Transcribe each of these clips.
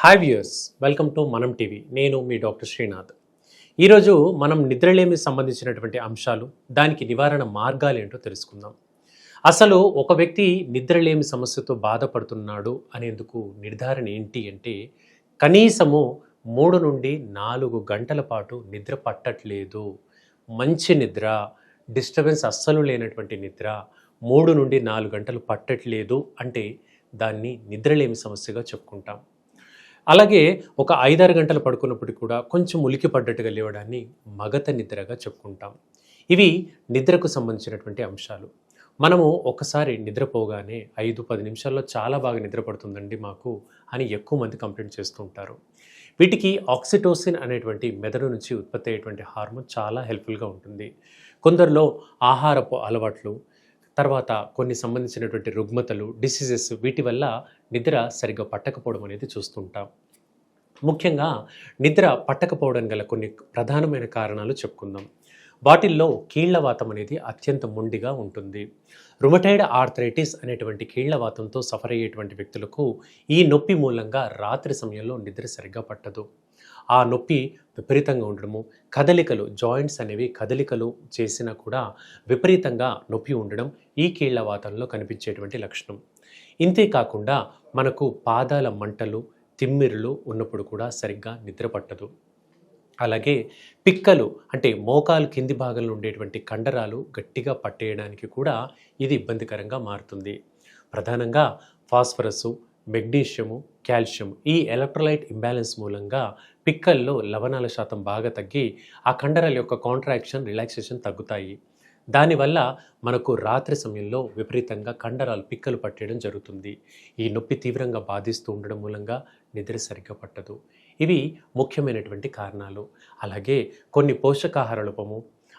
Hi viewers welcome to Manam TV నేను మీ doctor Srinath. ఈరోజు మనం నిద్రలేమి సంబంధించినటువంటి అంశాలు దానికి నివారణ మార్గాలు ఏంటో తెలుసుకుందాం. అసలు ఒక వ్యక్తి నిద్రలేమి సమస్యతో బాధపడుతున్నాడు అనేందుకు నిర్ధారణ ఏంటి అంటే కనీసము మూడు నుండి నాలుగు గంటల పాటు నిద్ర పట్టట్లేదు. మంచి నిద్ర డిస్టర్బెన్స్ అస్సలు లేనటువంటి నిద్ర మూడు నుండి నాలుగు గంటలు పట్టట్లేదు అంటే దాన్ని నిద్రలేమి సమస్యగా చెప్పుకుంటాం. అలాగే ఒక ఐదారు గంటలు పడుకున్నప్పుడు కూడా కొంచెం ఉలికి పడ్డట్టుగా లేవడాన్ని మగత నిద్రగా చెప్పుకుంటాం. ఇవి నిద్రకు సంబంధించినటువంటి అంశాలు. మనము ఒకసారి నిద్రపోగానే ఐదు పది నిమిషాల్లో చాలా బాగా నిద్రపడుతుందండి మాకు అని ఎక్కువ మంది కంప్లైంట్ చేస్తూ ఉంటారు. వీటికి ఆక్సిటోసిన్ అనేటువంటి మెదడు నుంచి ఉత్పత్తి అయ్యేటువంటి హార్మోన్ చాలా హెల్ప్ఫుల్గా ఉంటుంది. కొందరిలో ఆహారపు అలవాట్లు తర్వాత కొన్ని సంబంధించినటువంటి రుగ్మతలు డిసీజెస్ వీటి వల్ల నిద్ర సరిగ్గా పట్టకపోవడం అనేది చూస్తుంటాం. ముఖ్యంగా నిద్ర పట్టకపోవడం గల కొన్ని ప్రధానమైన కారణాలు చెప్పుకుందాం. వాటిల్లో కీళ్ళవాతం అనేది అత్యంత మొండిగా ఉంటుంది. రుమటైడ్ ఆర్థరైటిస్ అనేటువంటి కీళ్ళవాతంతో సఫర్ అయ్యేటువంటి వ్యక్తులకు ఈ నొప్పి మూలంగా రాత్రి సమయంలో నిద్ర సరిగ్గా పట్టదు. ఆ నొప్పి విపరీతంగా ఉండడము కదలికలు జాయింట్స్ అనేవి కదలికలు చేసినా కూడా విపరీతంగా నొప్పి ఉండడం ఈ కీళ్ళవాతంలో కనిపించేటువంటి లక్షణం. ఇంతే కాకుండా మనకు పాదాల మంటలు తిమ్మిరులు ఉన్నప్పుడు కూడా సరిగ్గా నిద్ర పట్టదు. అలాగే పిక్కలు అంటే మోకాలు కింది భాగంలో ఉండేటువంటి కండరాలు గట్టిగా పట్టేయడానికి కూడా ఇది ఇబ్బందికరంగా మారుతుంది. ప్రధానంగా ఫాస్ఫరస్ మెగ్నీషియము కాల్షియం ఈ ఎలక్ట్రోలైట్ ఇంబ్యాలెన్స్ మూలంగా పిక్కల్లో లవణాల శాతం బాగా తగ్గి ఆ కండరాల యొక్క కాంట్రాక్షన్ రిలాక్సేషన్ తగ్గుతాయి. దానివల్ల మనకు రాత్రి సమయంలో విపరీతంగా కండరాలు పిక్కలు పట్టేయడం జరుగుతుంది. ఈ నొప్పి తీవ్రంగా బాధిస్తూ ఉండడం మూలంగా నిద్ర సరిగ్గా పట్టదు. ఇవి ముఖ్యమైనటువంటి కారణాలు. అలాగే కొన్ని పోషకాహార లోపము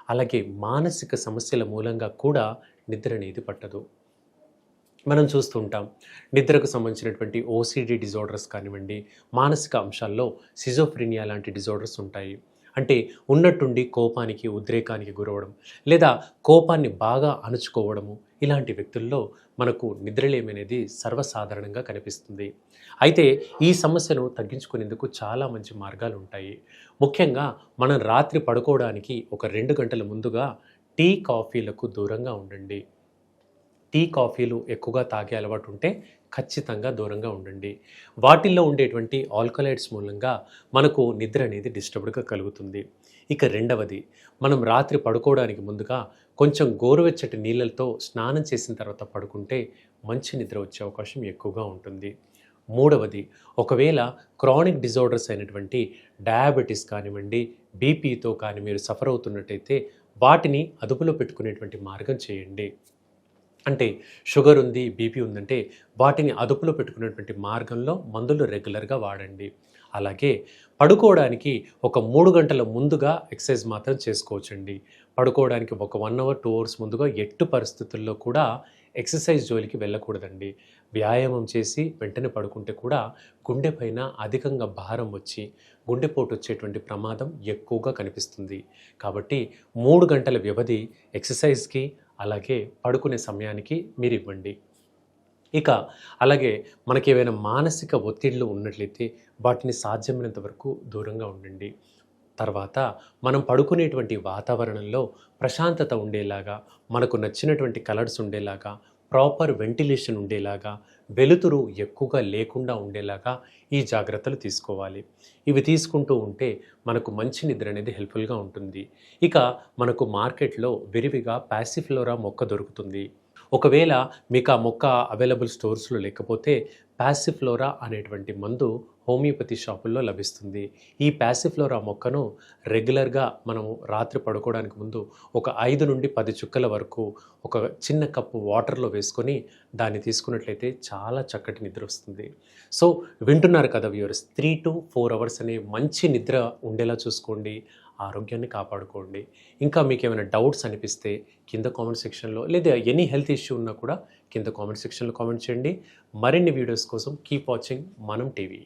అలాగే మానసిక సమస్యల మూలంగా కూడా నిద్ర అనేది పట్టదు. మనం చూస్తుంటాం నిద్రకు సంబంధించినటువంటి ఓసిడి డిజార్డర్స్ కానివ్వండి మానసిక అంశాల్లో సిజోఫ్రీనియా లాంటి డిజార్డర్స్ ఉంటాయి. అంటే ఉన్నట్టుండి కోపానికి ఉద్రేకానికి గురవడం లేదా కోపాన్ని బాగా అణుచుకోవడము ఇలాంటి వ్యక్తుల్లో మనకు నిద్రలేమనేది సర్వసాధారణంగా కనిపిస్తుంది. అయితే ఈ సమస్యను తగ్గించుకునేందుకు చాలా మంచి మార్గాలు ఉంటాయి ముఖ్యంగా మనం రాత్రి పడుకోవడానికి ఒక రెండు గంటల ముందుగా టీ కాఫీలకు దూరంగా ఉండండి. టీ కాఫీలు ఎక్కువగా తాగే అలవాటు ఉంటే ఖచ్చితంగా దూరంగా ఉండండి. వాటిల్లో ఉండేటువంటి ఆల్కలైడ్స్ మూలంగా మనకు నిద్ర అనేది డిస్టర్బ్డ్గా కలుగుతుంది. ఇక రెండవది మనం రాత్రి పడుకోవడానికి ముందుగా కొంచెం గోరువెచ్చటి నీళ్ళతో స్నానం చేసిన తర్వాత పడుకుంటే మంచి నిద్ర వచ్చే అవకాశం ఎక్కువగా ఉంటుంది. మూడవది ఒకవేళ క్రానిక్ డిజార్డర్స్ అయినటువంటి డయాబెటీస్ కానివ్వండి బీపీతో కానీ మీరు సఫర్ అవుతున్నట్టయితే వాటిని అదుపులో పెట్టుకునేటువంటి మార్గం చేయండి. అంటే షుగర్ ఉంది బీపీ ఉందంటే వాటిని అదుపులో పెట్టుకునేటువంటి మార్గంలో మందులు రెగ్యులర్గా వాడండి. అలాగే పడుకోవడానికి ఒక మూడు గంటల ముందుగా ఎక్సర్సైజ్ మాత్రం చేసుకోవచ్చండి. పడుకోవడానికి ఒక వన్ అవర్ టూ అవర్స్ ముందుగా ఎట్టు పరిస్థితుల్లో కూడా ఎక్సర్సైజ్ జోలికి వెళ్ళకూడదండి. వ్యాయామం చేసి వెంటనే పడుకుంటే కూడా గుండె పైన అధికంగా భారం వచ్చి గుండెపోటు వచ్చేటువంటి ప్రమాదం ఎక్కువగా కనిపిస్తుంది. కాబట్టి మూడు గంటల వ్యవధి ఎక్సర్సైజ్కి అలాగే పడుకునే సమయానికి మీరు ఇవ్వండి. ఇక అలాగే మనకి ఏవైనా మానసిక ఒత్తిళ్ళు ఉన్నట్లయితే వాటిని సాధ్యమైనంత వరకు దూరంగా ఉండండి. తర్వాత మనం పడుకునేటువంటి వాతావరణంలో ప్రశాంతత ఉండేలాగా మనకు నచ్చినటువంటి కలర్స్ ఉండేలాగా ప్రాపర్ వెంటిలేషన్ ఉండేలాగా వెలుతురు ఎక్కువగా లేకుండా ఉండేలాగా ఈ జాగ్రత్తలు తీసుకోవాలి. ఇవి తీసుకుంటూ ఉంటే మనకు మంచి నిద్ర అనేది హెల్ప్ఫుల్గా ఉంటుంది. ఇక మనకు మార్కెట్లో విరివిగా ప్యాసిఫ్లోరా మొక్క దొరుకుతుంది. ఒకవేళ మీకు ఆ మొక్క అవైలబుల్ స్టోర్స్లో లేకపోతే ప్యాసిఫ్లోరా అనేటువంటి మందు హోమియోపతి షాపుల్లో లభిస్తుంది. ఈ ప్యాసిఫ్లోరా మొక్కను రెగ్యులర్గా మనము రాత్రి పడుకోవడానికి ముందు ఒక ఐదు నుండి పది చుక్కల వరకు ఒక చిన్న కప్పు వాటర్లో వేసుకొని దాన్ని తీసుకున్నట్లయితే చాలా చక్కటి నిద్ర వస్తుంది. సో వింటున్నారు కదా viewers three to four hours అనే మంచి నిద్ర ఉండేలా చూసుకోండి ఆరోగ్యాన్ని కాపాడుకోండి. ఇంకా మీకు ఏమైనా డౌట్స్ అనిపిస్తే కింద కామెంట్ సెక్షన్లో లేదా ఎనీ హెల్త్ ఇష్యూ ఉన్నా కూడా కింద కామెంట్ సెక్షన్లో కామెంట్ చేయండి. మరిన్ని వీడియోస్ కోసం కీప్ వాచింగ్ మనం టీవీ.